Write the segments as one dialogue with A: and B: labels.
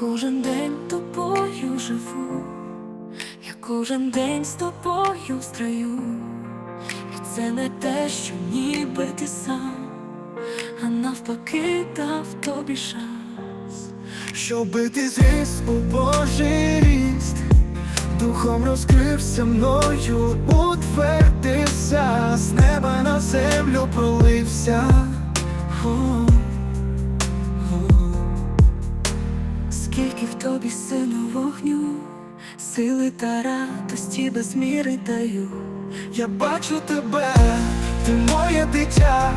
A: кожен день тобою живу, я кожен день з тобою в строю, і це не те, що ніби ти сам, а навпаки дав тобі шанс.
B: Щоби ти зріс у Божий ріст, духом розкрився мною, утвердився, з неба на землю пролився.
A: Тобі сину вогню, сили та радості без міри даю.
B: Я бачу тебе, ти моє дитя,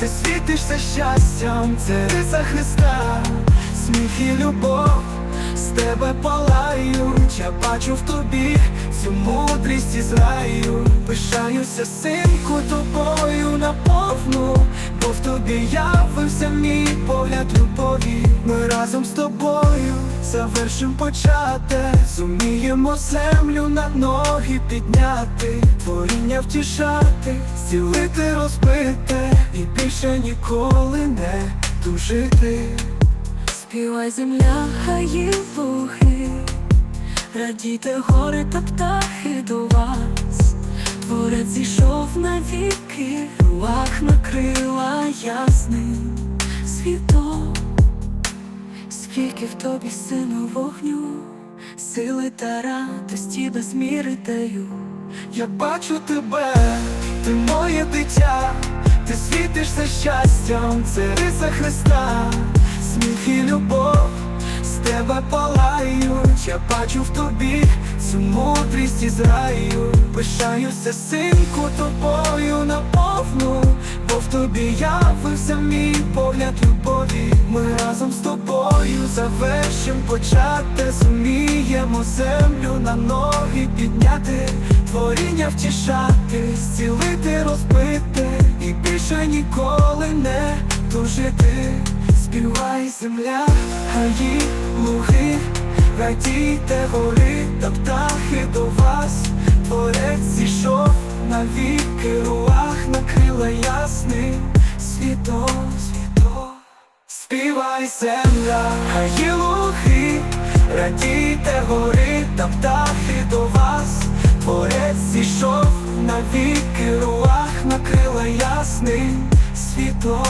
B: ти світишся щастям, це риса Христа, сміх і любов з тебе палають, я бачу в тобі цю мудрість із раю, пишаюся, синку, тобою наповну, бо в тобі явився мій погляд любові. Ми разом з тобою завершим почати, зуміємо землю на ноги підняти, творіння втішати, зцілити розбите і більше ніколи не тужити.
A: Співай земля, хаї луги, радійте гори та птахи до вас, Творець зійшов навіки, руах накрила ясним світом, скільки в тобі сину вогню, сили та радості без міри даю.
B: Я бачу тебе, ти моє дитя, ти світишся щастям, це риса Христа, сміх і любов з тебе палають, я бачу в тобі цю мудрість із раю, пишаюся, синку, тобою наповну, бо в тобі явився мій погляд любові. Завершим почати, зуміємо землю на ноги підняти, творіння втішати, зцілити, розбити. І більше ніколи не тужити. Співай земля, гаї, луги, радійте гори та птахи до вас, Творець зійшов навіки, руах Співай земля, гаї лухи, радійте гори та птахи до вас, Творець зійшов навіки, руах накрила ясний світом,